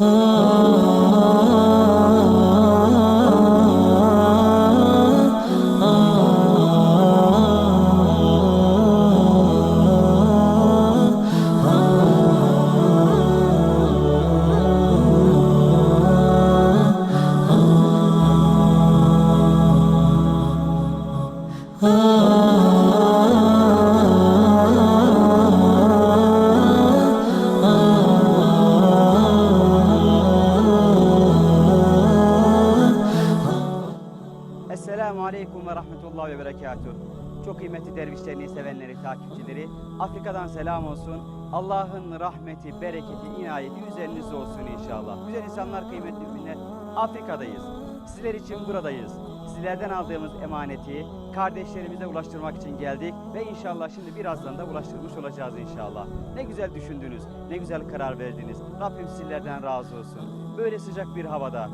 Oh. Berekatuhu. Çok kıymetli dervişlerini, sevenleri, takipçileri, Afrika'dan selam olsun. Allah'ın rahmeti, bereketi, inayeti üzerinizde olsun inşallah. Güzel insanlar, kıymetli müminler, Afrika'dayız. Sizler için buradayız. Sizlerden aldığımız emaneti kardeşlerimize ulaştırmak için geldik ve inşallah şimdi birazdan da ulaştırmış olacağız inşallah. Ne güzel düşündünüz, ne güzel karar verdiniz. Rabbim sizlerden razı olsun. Böyle sıcak bir havada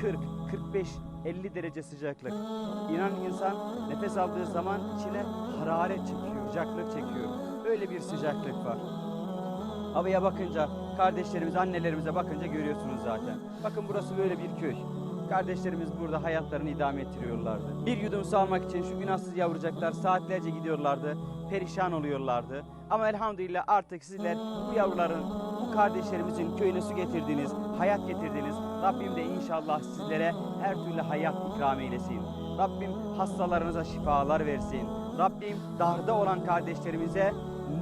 40, 45, 50 derece sıcaklık. İnan insan nefes aldığı zaman içine hararet çekiyor, sıcaklık çekiyor. Öyle bir sıcaklık var. Havaya bakınca, kardeşlerimize, annelerimize bakınca görüyorsunuz zaten. Bakın burası böyle bir köy. Kardeşlerimiz burada hayatlarını idame ettiriyorlardı. Bir yudum su almak için şu günahsız yavrucaklar saatlerce gidiyorlardı. Perişan oluyorlardı. Ama elhamdülillah artık sizler bu yavruların, bu kardeşlerimizin köyüne su getirdiniz, hayat getirdiniz. Rabbim de inşallah sizlere her türlü hayat ikram eylesin. Rabbim hastalarınıza şifalar versin. Rabbim darda olan kardeşlerimize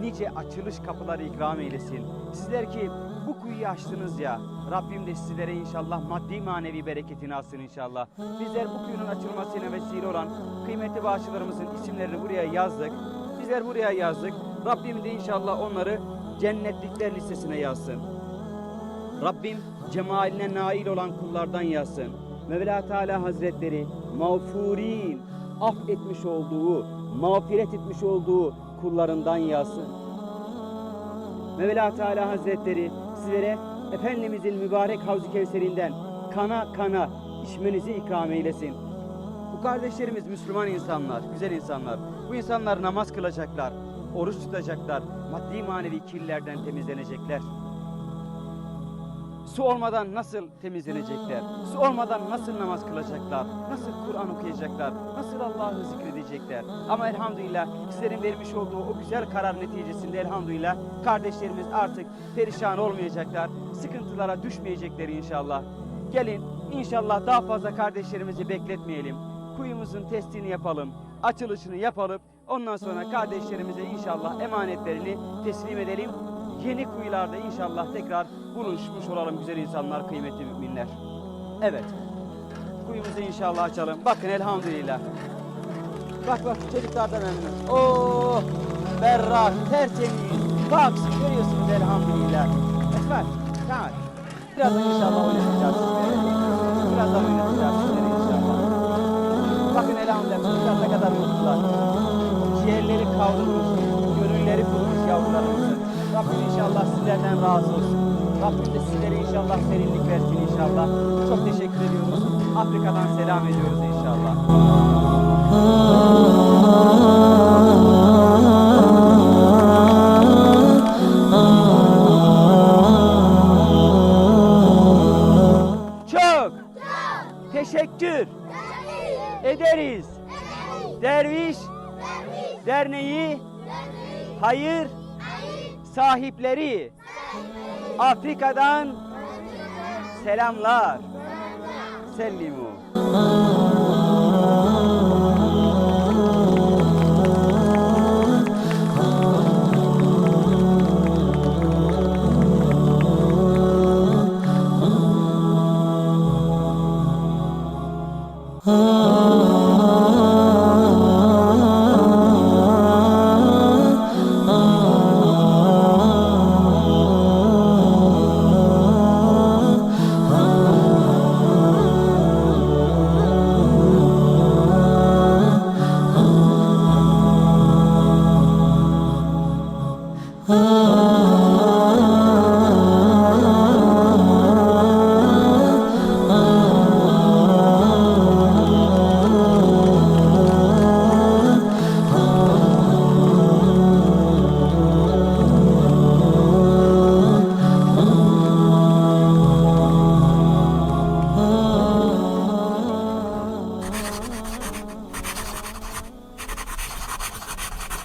nice açılış kapıları ikram eylesin. Sizler ki bu kuyuyu açtınız ya, Rabbim de sizlere inşallah maddi manevi bereketini alsın inşallah. Bizler bu kuyunun açılmasına vesile olan kıymetli bağışçılarımızın isimlerini buraya yazdık. Bizler buraya yazdık. Rabbim de inşallah onları cennetlikler listesine yazsın. Rabbim cemaline nail olan kullardan yazsın. Mevla Teala Hazretleri mağfurin affetmiş olduğu, mağfiret etmiş olduğu kullarından yazsın. Mevla Teala Hazretleri sizlere Efendimizin mübarek Havzu Kevserinden kana kana içmenizi ikram eylesin. Bu kardeşlerimiz Müslüman insanlar, güzel insanlar. Bu insanlar namaz kılacaklar, oruç tutacaklar, maddi manevi kirlerden temizlenecekler. Su olmadan nasıl temizlenecekler? Su olmadan nasıl namaz kılacaklar? Nasıl Kur'an okuyacaklar? Nasıl Allah'ı zikredecekler? Ama elhamdülillah sizlerin vermiş olduğu o güzel karar neticesinde elhamdülillah kardeşlerimiz artık perişan olmayacaklar. Sıkıntılara düşmeyecekler inşallah. Gelin inşallah daha fazla kardeşlerimizi bekletmeyelim. Kuyumuzun testini yapalım. Açılışını yapalım. Ondan sonra kardeşlerimize inşallah emanetlerini teslim edelim yeni kuyularda inşallah tekrar buluşmuş olalım güzel insanlar, kıymetli müminler. Evet. Kuyumuzu inşallah açalım. Bakın elhamdülillah. Bak bak çocuklar da memnun. Oo, berrak, tertemiz. Bak görüyorsunuz elhamdülillah. Esmer, tamam. Birazdan inşallah oynatacağız sizleri. Birazdan oynatacağız sizleri inşallah. Bakın elhamdülillah çocuklar ne kadar mutlular. Ciğerleri kavrulmuş, gönülleri kurmuş yavrularımızın. Rabbim inşallah sizlerden razı olsun. Rabbim de sizlere inşallah serinlik versin inşallah. Çok teşekkür ediyoruz. Afrika'dan selam ediyoruz inşallah. Çok teşekkür ederiz. Derviş Derneği Hayır sahipleri Afrika'dan selamlar. Sellimu. Oh